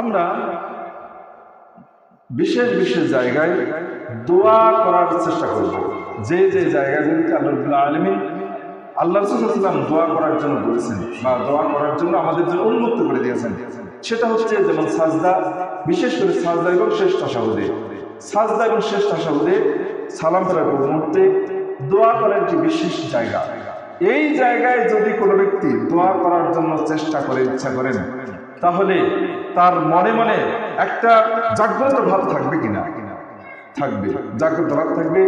আমরা বিশেষ বিশেষ জায়গায় দোয়া করার চেষ্টা করব। যে যে জায়গাগুলিতে আল্লাহ আলমিন আল্লাহ রসুলাম দোয়া করার জন্য বলেছেন বা দোয়া করার জন্য আমাদের জন্য উন্মুক্ত করে দিয়েছেন। সেটা হচ্ছে যেমন সাজদা, বিশেষ করে সাজদা এবং শেষ তাসাহুদে। সাজদা এবং শেষ তাসাহুদে সালাম ফেরার মুহূর্তে দোয়া করার একটি বিশেষ জায়গা। এই জায়গায় যদি কোনো ব্যক্তি দোয়া করার জন্য চেষ্টা করে, ইচ্ছা করেন, তাহলে তার মনে মনে একটা জাগ্রত ভাব থাকবে কিনা? থাকবে। জাগ্রত ভাব থাকবে।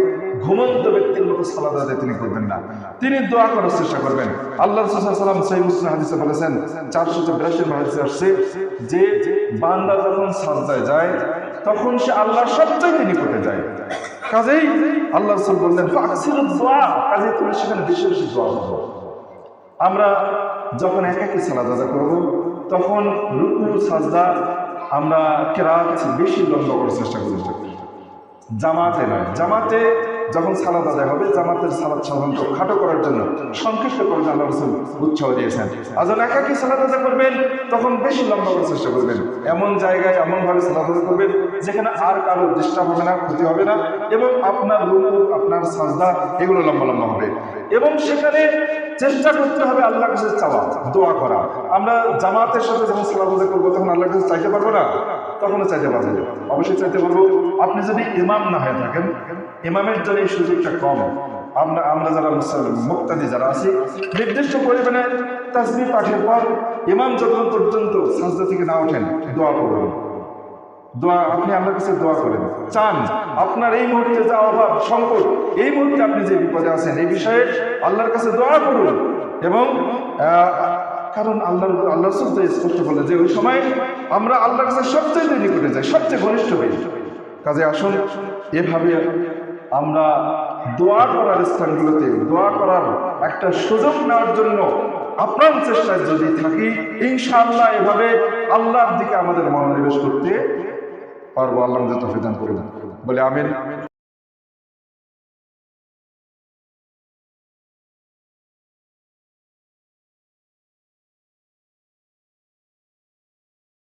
ঘুমন্ত ব্যক্তির মতো সালাদ আদায় তিনি করবেন না। তিনি দোয়া করার চেষ্টা করবেন। আল্লাহ সাল্লাম সেই মুসলিম হাদিসে বলেছেন চারশো বিরাশি হাদিসে আসছে, যে বান্দা যখন সাজদায় যায়, তখন সে আল্লাহর সবচেয়ে নিকটে যায়। কাজেই আল্লাহ রসুল বললেন দোয়া। কাজেই তুমি সেখানে বেশি বেশি দোয়া করো। আমরা যখন একাকি সালাদ আদা করব তখন রুকু, সাজদা আমরা কেরাত বেশি লম্বা করার চেষ্টা করব জামাতে নয়। জামাতে যখন সালাদ আদায় হবে, জামাতের সালাদ সাধারণত খাটো করার জন্য সংক্ষিপ্ত জন্য আল্লাহ রসুল উৎসাহ দিয়েছেন। আর যখন একাকি সালাদ আদা করবেন, তখন বেশি লম্বা করার চেষ্টা করবেন। এমন জায়গায় এমনভাবে সালাদ আদা করবেন, যেখানে আর কারও ডিস্টার্ব হবে না, ক্ষতি হবে না, এবং আপনার রুকু, আপনার সাজদা, এগুলো লম্বা লম্বা হবে। এবং সেখানে চেষ্টা করতে হবে আল্লাহর কাছে চাওয়া, দোয়া করা। আমরা জামাতের সাথে যখন আদায় করব, তখন আল্লাহর কাছে চাইতে পারব না? তখনও চাইতে পারব অবশ্যই চাইতে পারব। আপনি যদি ইমাম না হয়ে থাকেন, ইমামের জন্য এই সুযোগটা কম। আমরা আমরা যারা মুসলিম, মুক্তাদি যারা আছি, নির্দিষ্ট পরিমাণে তাসবি পাঠের পর ইমাম যতক্ষণ পর্যন্ত সাজদা থেকে না ওঠেন, দোয়া করবেন দোয়া, আপনি আল্লাহর কাছে দোয়া করেন। চান, আপনার এই মুহূর্তে যা অভাব, সংকট, এই মুহূর্তে আপনি যে বিপদে আছেন, এই বিষয়ে আল্লাহর কাছে দোয়া করুন। এবং কারণ আল্লাহ আল্লাহ তো স্পষ্ট বলে যে ওই সময় আমরা আল্লাহর কাছে সবচেয়ে নিকটে যাই, সবচেয়ে ঘনিষ্ঠ হই। কাজে আসুন, এভাবে আমরা দোয়া করার স্থানগুলোতে, দোয়া করার একটা সুযোগ নেওয়ার জন্য আপনার চেষ্টায় যদি থাকি, ইনশাআল্লাহ এভাবে আল্লাহর দিকে আমাদের মনোনিবেশ করতে পারব আল্লাহ আমাদের তফিদান করে দেন বলে আমিন।